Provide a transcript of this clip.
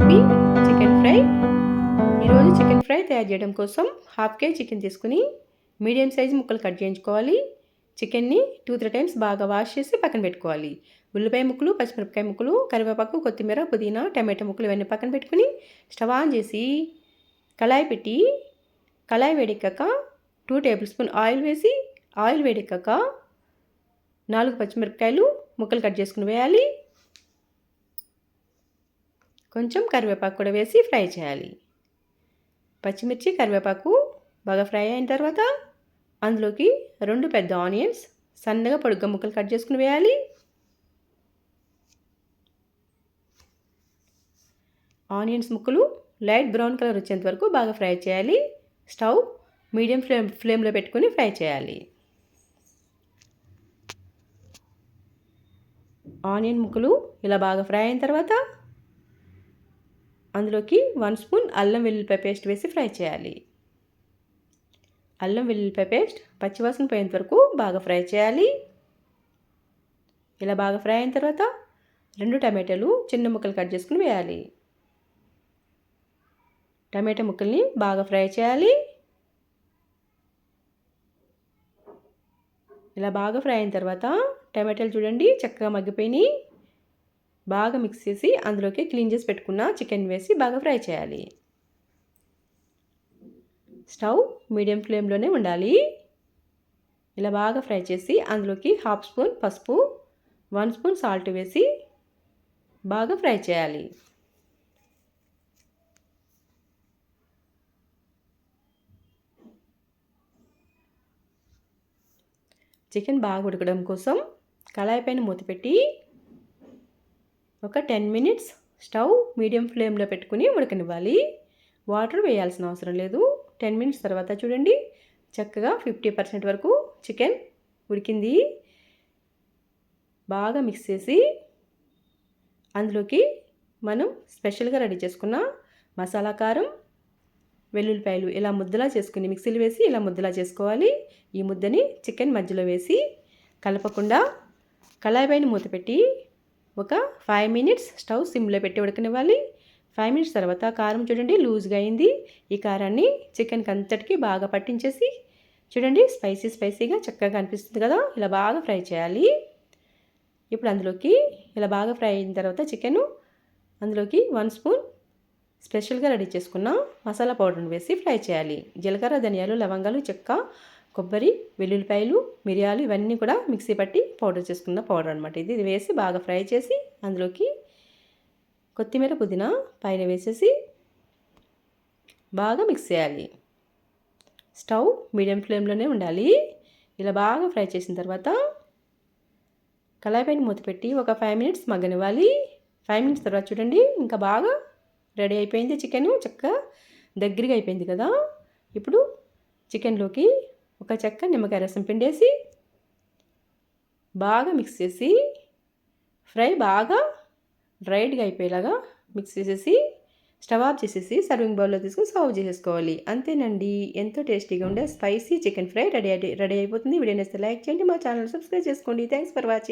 Recipe chicken fry. ఈరోజు chicken fry తయారు చేయడం కోసం హాఫ్ కేజీ చికెన్ తీసుకుని మీడియం సైజు ముక్కలు కట్ చేయించుకోవాలి. చికెన్ని టూ త్రీ టైమ్స్ బాగా వాష్ చేసి పక్కన పెట్టుకోవాలి. ఉల్లిపాయ ముక్కలు పచ్చిమిరపకాయ ముక్కలు కరివేపాకు కొత్తిమీర పుదీనా టమాటో ముక్కలు ఇవన్నీ పక్కన పెట్టుకుని స్టవ్ ఆన్ చేసి కళాయి పెట్టి కళాయి వేడెక్కాక టూ టేబుల్ స్పూన్ ఆయిల్ వేసి ఆయిల్ వేడెక్కాక నాలుగు పచ్చిమిరపకాయలు ముక్కలు కట్ చేసుకుని వేయాలి. కొంచెం కరివేపాకు కూడా వేసి ఫ్రై చేయాలి. పచ్చిమిర్చి కరివేపాకు బాగా ఫ్రై అయిన తర్వాత అందులోకి రెండు పెద్ద ఆనియన్స్ సన్నగా పొడుగ్గా ముక్కలు కట్ చేసుకుని వేయాలి. ఆనియన్స్ ముక్కలు లైట్ బ్రౌన్ కలర్ వచ్చేంత వరకు బాగా ఫ్రై చేయాలి. స్టవ్ మీడియం ఫ్లేమ్ ఫ్లేమ్లో పెట్టుకొని ఫ్రై చేయాలి. ఆనియన్ ముక్కలు ఇలా బాగా ఫ్రై అయిన తర్వాత అందులోకి వన్ స్పూన్ అల్లం వెల్లుల్లిపాయ పేస్ట్ వేసి ఫ్రై చేయాలి. అల్లం వెల్లుల్లిపాయ పేస్ట్ పచ్చివాసన పోయేంత వరకు బాగా ఫ్రై చేయాలి. ఇలా బాగా ఫ్రై అయిన తర్వాత రెండు టమాటాలు చిన్న ముక్కలు కట్ చేసుకుని వేయాలి. టమాటా ముక్కల్ని బాగా ఫ్రై చేయాలి. ఇలా బాగా ఫ్రై అయిన తర్వాత టమాటాలు చూడండి చక్కగా మగ్గిపోయినాయి. బాగా మిక్స్ చేసి అందులోకి క్లీన్ చేసి పెట్టుకున్న చికెన్ వేసి బాగా ఫ్రై చేయాలి. స్టవ్ మీడియం ఫ్లేమ్లోనే ఉండాలి. ఇలా బాగా ఫ్రై చేసి అందులోకి హాఫ్ స్పూన్ పసుపు వన్ స్పూన్ సాల్ట్ వేసి బాగా ఫ్రై చేయాలి. చికెన్ బాగా ఉడకడం కోసం కళాయి పైన మూత పెట్టి ఒక టెన్ మినిట్స్ స్టవ్ మీడియం ఫ్లేమ్లో పెట్టుకుని ఉడకనివ్వాలి. వాటర్ వేయాల్సిన అవసరం లేదు. టెన్ మినిట్స్ తర్వాత చూడండి చక్కగా ఫిఫ్టీ పర్సెంట్ వరకు చికెన్ ఉడికింది. బాగా మిక్స్ చేసి అందులోకి మనం స్పెషల్గా రెడీ చేసుకున్న మసాలా కారం వెల్లుల్లిపాయలు ఇలా ముద్దలా చేసుకుని మిక్సీలు వేసి ఇలా ముద్దలా చేసుకోవాలి. ఈ ముద్దని చికెన్ మధ్యలో వేసి కలపకుండా కళాయి పైన మూత పెట్టి ఒక ఫైవ్ మినిట్స్ స్టవ్ సిమ్లో పెట్టి ఉడకనివ్వాలి. ఫైవ్ మినిట్స్ తర్వాత కారం చూడండి లూజ్గా అయింది. ఈ కారాన్ని చికెన్కి అంతటికి బాగా పట్టించేసి చూడండి స్పైసీ స్పైసీగా చక్కగా అనిపిస్తుంది కదా? ఇలా బాగా ఫ్రై చేయాలి. ఇప్పుడు అందులోకి ఇలా బాగా ఫ్రై అయిన తర్వాత చికెన్ అందులోకి వన్ స్పూన్ స్పెషల్గా రెడీ చేసుకున్న మసాలా పౌడర్ని వేసి ఫ్రై చేయాలి. జీలకర్ర ధనియాలు లవంగాలు చెక్క కొబ్బరి వెల్లుల్లిపాయలు మిరియాలు ఇవన్నీ కూడా మిక్సీ పట్టి పౌడర్ చేసుకున్న పౌడర్ అనమాట ఇది. ఇది వేసి బాగా ఫ్రై చేసి అందులోకి కొత్తిమీర పుదీనా పైన వేసేసి బాగా మిక్స్ చేయాలి. స్టవ్ మీడియం ఫ్లేమ్లోనే ఉండాలి. ఇలా బాగా ఫ్రై చేసిన తర్వాత కళాయి పైన మూత పెట్టి ఒక ఫైవ్ మినిట్స్ మగ్గనివ్వాలి. ఫైవ్ మినిట్స్ తర్వాత చూడండి ఇంకా బాగా రెడీ అయిపోయింది చికెన్. చక్కగా దగ్గరగా అయిపోయింది కదా. ఇప్పుడు చికెన్లోకి ఒక చెక్క నిమ్మకాయ రసం పిండేసి బాగా మిక్స్ చేసి ఫ్రై బాగా డ్రైడ్గా అయిపోయేలాగా మిక్స్ చేసేసి స్టవ్ ఆఫ్ చేసేసి సర్వింగ్ బౌల్లో తీసుకుని సర్వ్ చేసేసుకోవాలి. అంతేనండి. ఎంతో టేస్టీగా ఉండే spicy chicken fry ready ready అయిపోతుంది. వీడియో నేస్తే లైక్ చేయండి. మా ఛానల్ సబ్స్క్రైబ్ చేసుకోండి. Thanks for watching.